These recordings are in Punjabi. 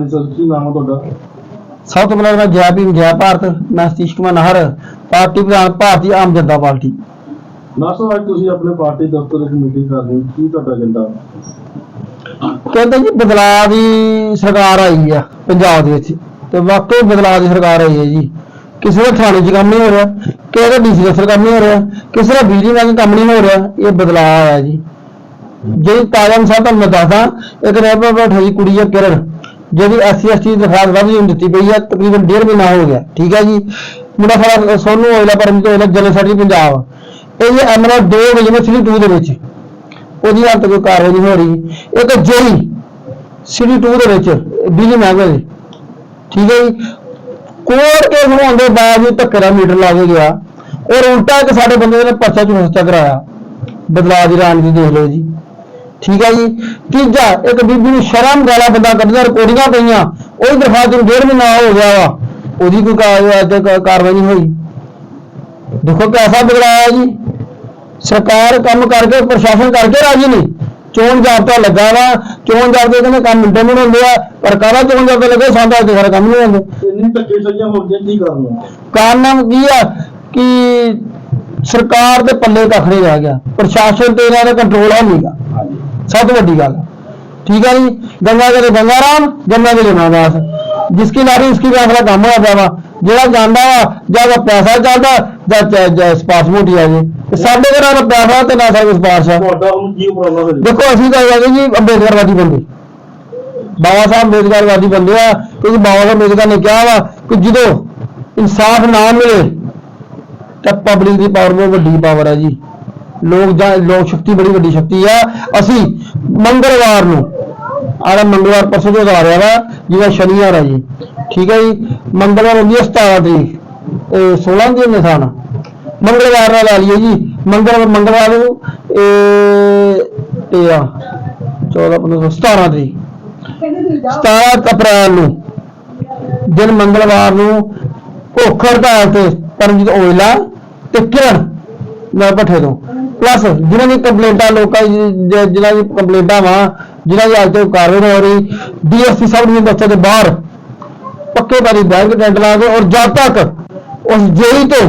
ਹਾਂਜੀ ਸਰ ਕੀ ਨਾਮ ਹੈ ਤੁਹਾਡਾ? ਸਭ ਤੋਂ ਪਹਿਲਾਂ ਮੈਂ ਜੈ ਭੀਮ ਜੈ ਭਾਰਤ ਮੈਂ ਸਤੀਸ਼ ਕੁਮਾਰ ਨਾਹਰ ਪਾਰਟੀ ਪ੍ਰਧਾਨ ਭਾਰਤੀ ਆਮ ਜਨਤਾ ਪਾਰਟੀ। ਨਾਸਰ ਅੱਜ ਤੁਸੀਂ ਆਪਣੇ ਪਾਰਟੀ ਦਫ਼ਤਰ ਵਿੱਚ ਮੀਟਿੰਗ ਕਰ ਰਹੇ ਹੋ ਕੀ ਤੁਹਾਡਾ ਏਜੰਡਾ ਕਹਿੰਦੇ ਜੀ ਬਦਲਾਅ ਦੀ ਸਰਕਾਰ ਆਈ ਆ ਪੰਜਾਬ ਦੇ ਵਿੱਚ ਤੇ ਵਾਕਈ ਬਦਲਾਅ ਦੀ ਸਰਕਾਰ ਆਈ ਹੈ ਜੀ। ਕਿਸੇ ਦਾ ਥਾਣੇ 'ਚ ਕੰਮ ਨਹੀਂ ਹੋ ਰਿਹਾ ਕਿਸੇ ਦਾ ਡੀਸੀ ਦਫ਼ਤਰ ਕੰਮ ਨਹੀਂ ਹੋ ਰਿਹਾ ਕਿਸੇ ਦਾ ਬਿਜਲੀ ਦਾ ਕੰਮ ਨਹੀਂ ਹੋ ਰਿਹਾ ਇਹ ਬਦਲਾਅ ਆਇਆ ਜੀ। ਜਿਹੜੀ ਤਾਜ਼ਾ ਮਿਸਾਲ ਤੁਹਾਨੂੰ ਮੈਂ ਦੱਸਦਾ ਇੱਕ ਰੈਪਰ ਬੈਠੀ ਜੀ ਕੁੜੀ ਆ ਕਿਰਨ। ਜਿਹਦੀ ਐਸਸੀ ਐਸਟੀ ਦੀ ਦਰਖਾਸਤ ਵਾਧੂ ਨੂੰ ਦਿੱਤੀ ਪਈ ਹੈ ਤਕਰੀਬਨ ਡੇਢ ਮਹੀਨਾ ਹੋ ਗਿਆ। ਠੀਕ ਹੈ ਜੀ? ਮੁੰਡਾ ਸਾਰਾ ਸੋਨੂ ਹੋਇਲਾ ਪਰਮਜੀਤ ਹੋਇਲਾ ਜਨਰਲ ਸੈਕਟਰੀ ਪੰਜਾਬ। ਇਹ ਜੀ 2 ਯੂਨੀਵਰਸਿਟੀ 2 ਦੇ ਵਿੱਚ। ਉਹਦੀ ਹਾਲ ਕੋਈ ਕਾਰਵਾਈ ਨਹੀਂ ਹੋ ਰਹੀ। ਇੱਕ ਜੇਈ, ਸਿਟੀ 2 ਦੇ ਵਿੱਚ ਬਿਜਲੀ ਮਹਿਕਮੇ ਦੀ। ਠੀਕ ਹੈ ਜੀ? ਕੋਰ ਕੇਸ ਹੋਣ ਦੇ ਬਾਵਜੂਦ ਧੱਕੇ ਦਾ ਮੀਟਰ ਲਾ ਕੇ ਗਿਆ। ਔਰ ਉਲਟਾ ਇੱਕ ਸਾਡੇ ਬੰਦੇ ਨੇ ਪਰਚਾ ਚੁਹਸਤਾ ਕਰਾਇਆ। ਬਦਲਾਅ ਦੀ ਰਾਜਨੀਤੀ ਦੇਖ ਲਓ ਜੀ। ਠੀਕ ਹੈ ਜੀ। ਤੀਜਾ ਇੱਕ ਬੀਬੀ ਨੂੰ ਸ਼ਰਮ ਗਾਲਾ ਬੰਦਾ ਕੱਢਦਾ ਰਿਕਾਰਡਿੰਗਾਂ ਪਈਆਂ। ਉਹਦੀ ਦਰਖਾਸਤ ਨੂੰ ਡੇਢ ਮਹੀਨਾ ਹੋ ਗਿਆ ਵਾ। ਉਹਦੀ ਕੋਈ ਕਾਰਵਾਈ ਨਹੀਂ ਹੋਈ। ਦੇਖੋ ਕਿਹਦਾ ਹੈ ਜੀ। ਸਰਕਾਰ ਕੰਮ ਕਰਕੇ ਪ੍ਰਸ਼ਾਸਨ ਕਰਕੇ ਰਾਜੀ ਨਹੀਂ। ਚੋਣ ਜਾਬਤਾ ਲੱਗਾ ਵਾ। ਚੋਣ ਜਾਬਤੇ ਕਹਿੰਦੇ ਕੰਮ ਮਿੰਟਾਂ ਨੂੰ ਹੁੰਦੇ ਆ ਪਰ ਕਾਹਦਾ ਚੋਣ ਜਾਬਤਾ ਲੱਗਾ? ਸਾਡਾ ਤੇ ਸਾਰਾ ਕੰਮ ਨਹੀਂ ਹੁੰਦੇ। ਇੰਨੀ ਧੱਕੇ ਹੋ ਕਰਨਾ ਕਾਰਨ ਕੀ ਆ? ਕਿ ਸਰਕਾਰ ਦੇ ਪੱਲੇ ਕੱਖ ਨਹੀਂ ਰਹਿ ਗਿਆ। ਪ੍ਰਸ਼ਾਸਨ ਤੇ ਇਹਨਾਂ ਦਾ ਕੰਟਰੋਲ ਹੈ ਨਹੀਂਗਾ ਹਾਂਜੀ। ਸਭ ਤੋਂ ਵੱਡੀ ਗੱਲ। ਠੀਕ ਹੈ ਜੀ? ਗੰਗਾ ਦੇ ਗੰਗਾ ਰਾਮ ਜਮਨਾ ਦੇ ਜਮਨਾਦਾਸ ਜਿਸकी ਲਾਰੀ ਉਸकी ਫੈਸਲਾ ਕੰਮ ਹੋਇਆ ਪਿਆ ਵਾ। ਜਿਹੜਾ ਜਾਂਦਾ ਵਾ ਜਾਂ ਪੈਸਾ ਚੱਲਦਾ ਜਾਂ ਸਪਾਰਟਮੈਂਟ ਹੀ ਆ ਜੇ। ਸਾਡੇ ਘਰਾਂ ਦਾ ਪੈਸਾ ਤੇ ਨਾ ਸਾਡੇ ਸਪਾਰਸ਼ ਆ। ਕੀ ਦੇਖੋ ਅਸੀਂ ਤਾਂ ਹੈਗੇ ਜੀ ਅੰਬੇਦਕਰਵਾਦੀ ਬੰਦੇ। ਬਾਬਾ ਸਾਹਿਬ ਅੰਬੇਦਕਰਵਾਦੀ ਬੰਦੇ ਆ। ਕਿਉਂਕਿ ਬਾਬਾ ਸਾਹਿਬ ਅੰਬੇਦਕਰ ਨੇ ਕਿਹਾ ਵਾ ਕਿ ਜਦੋਂ ਇਨਸਾਫ ਨਾ ਮਿਲੇ ਤਾਂ ਪਬਲਿਕ ਦੀ ਪਾਵਰ ਬਹੁਤ ਵੱਡੀ ਪਾਵਰ ਹੈ ਜੀ। ਲੋਕ ਜਾਂ ਲੋਕ ਸ਼ਕਤੀ ਬੜੀ ਵੱਡੀ ਸ਼ਕਤੀ ਆ। ਅਸੀਂ ਮੰਗਲਵਾਰ ਨੂੰ, ਆਹ ਮੰਗਲਵਾਰ ਪਰਸੋਂ ਜੋ ਆ ਰਿਹਾ ਵਾ, ਜਿਹਦਾ ਸ਼ਨੀਵਾਰ ਆ ਜੀ। ਠੀਕ ਹੈ ਜੀ? ਮੰਗਲਵਾਰ ਹੁੰਦੀ ਹੈ 17 ਤਰੀਕ, ਇਹ 16 ਦੀ ਨਿਸ਼ਾਨ ਮੰਗਲਵਾਰ ਨਾਲ ਲਾ ਲਈਏ ਜੀ। ਮੰਗਲਵਾਰ ਮੰਗਲਵਾਰ ਨੂੰ, ਇਹ ਆ 14 15 17 ਤਰੀਕ। 17 ਅਪ੍ਰੈਲ ਨੂੰ, ਦਿਨ ਮੰਗਲਵਾਰ ਨੂੰ, ਭੁੱਖ ਹੜਤਾਲ ਤੇ ਪਰਮਜੀਤ ਓਇਲਾ ਤੇ ਕਿਰਨ ਮੈਂ ਭੱਠੇ ਤੋਂ। ਪਲੱਸ ਜਿਨ੍ਹਾਂ ਦੀ ਕੰਪਲੇਂਟਾਂ ਲੋਕਾਂ ਦੀ ਜ- ਜਿਨ੍ਹਾਂ ਦੀ ਕੰਪਲੇਂਟਾਂ ਵਾ, ਜਿਨ੍ਹਾਂ ਦੀ ਅੱਜ ਤੱਕ ਕਾਰਵਾਈ ਨਹੀਂ ਹੋ ਰਹੀ ਡੀਐਸਪੀ ਸਾਹਿਬ ਨੂੰ ਦਫ਼ਤਰ ਦੇ ਬਾਹਰ ਪੱਕੇ ਵਾਲੀ ਬੈਂਕ ਟੈਂਟ ਲਾ ਕੇ ਔਰ ਜਦ ਤੱਕ ਉਸ ਜੇਈ ਤੇ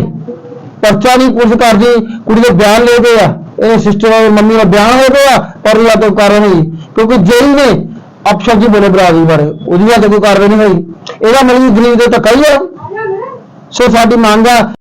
ਪਰਚਾ ਨਹੀਂ ਪੁਲਿਸ ਕਰਦੀ, ਕੁੜੀ ਦੇ ਬਿਆਨ ਲੈ ਗਏ ਆ ਇਹ ਸਿਸਟਰ ਮੰਮੀ ਦਾ ਬਿਆਨ ਹੋ ਗਿਆ, ਪਰ ਉਹਦਾ ਕੋਈ ਕਾਰਵਾਈ ਨਹੀਂ ਕਿਉਂਕਿ ਜੇਈ ਨੇ ਅਪਸ਼ਬਦ ਬੋਲੇ ਬਰਾਦਰੀ ਬਾਰੇ, ਉਹਦੀ ਹਾਲੇ ਕੋਈ ਕਾਰਵਾਈ ਨਹੀਂ ਹੋਈ। ਇਹਦਾ ਮਤਲਬ ਗਰੀਬ ਦੇ ਧੱਕਾ ਹੀ ਆ। ਸੋ ਸਾਡੀ ਮੰਗ ਆ